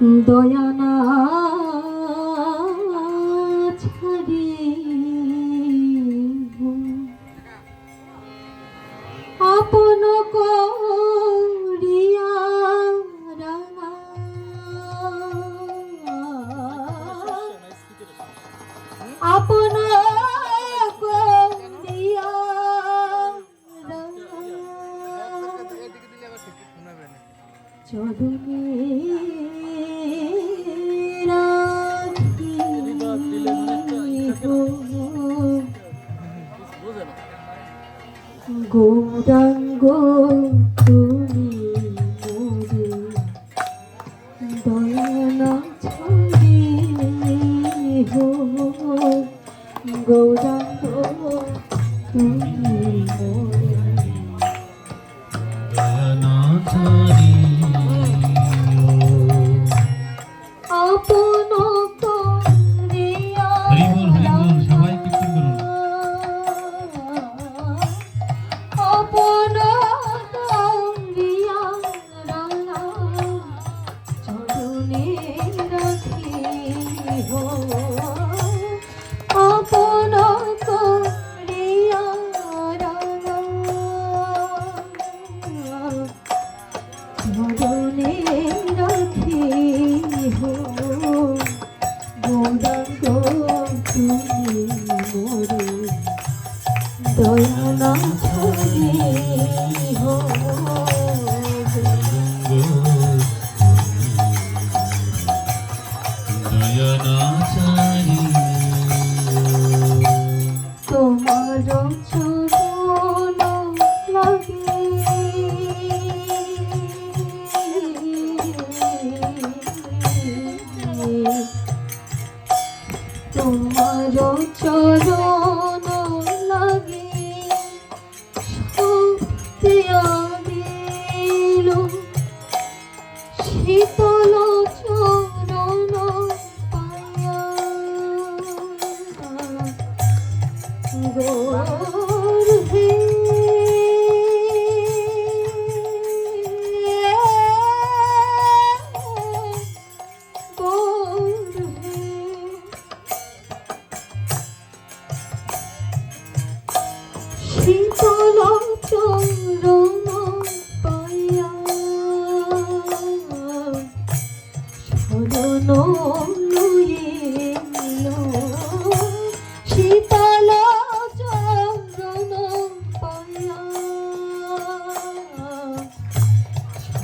嗯都要 গৌরাঙ্গ তুমি দয়ানা ছবি হো। গৌরাঙ্গ তুমি দয়ানা ছবি 我的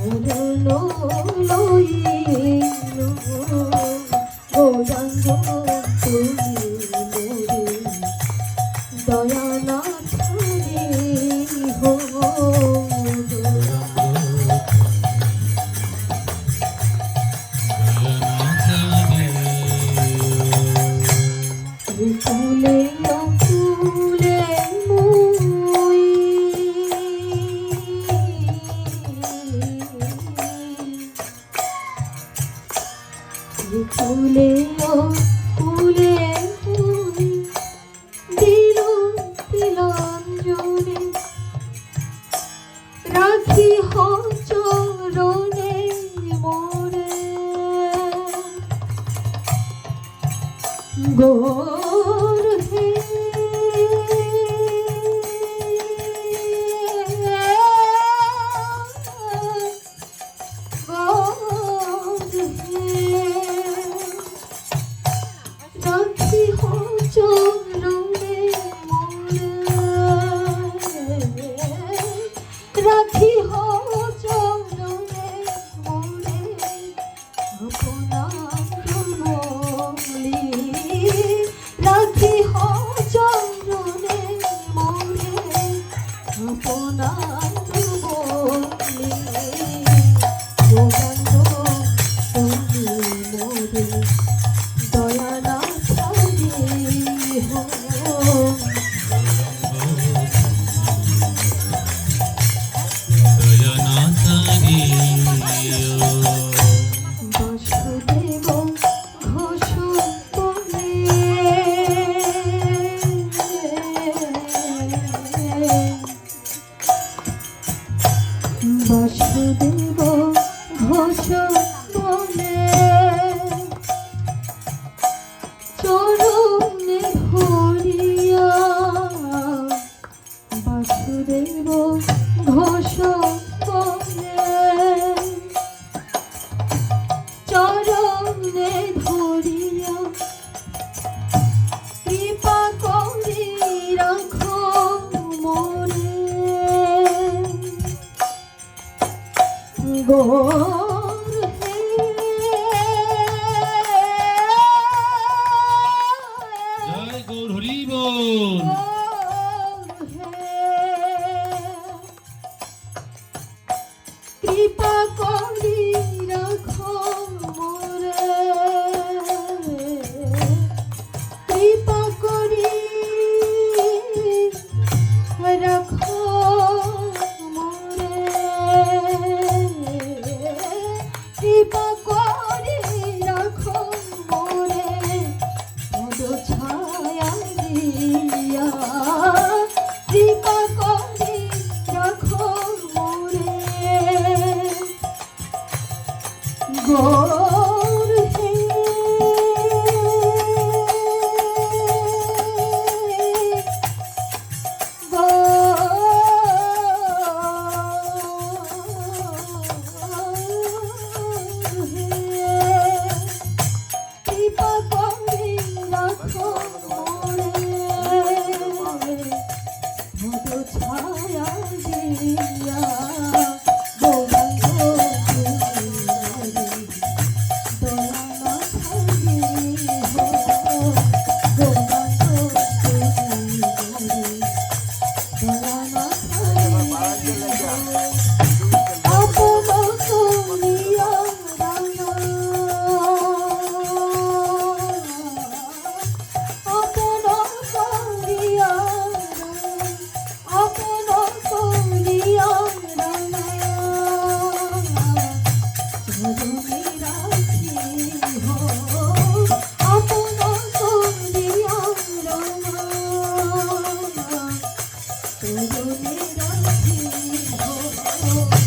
Oh, ফুলে ও ফুলে দিল তিলঞ্জলি রাখি হচরণে মোরে। গো বাসুদেব ঘোষ বলে চরণে ধরিয়া বাসুদেব বল। কৃপা করি রাখো। রাখো মোরে গো you.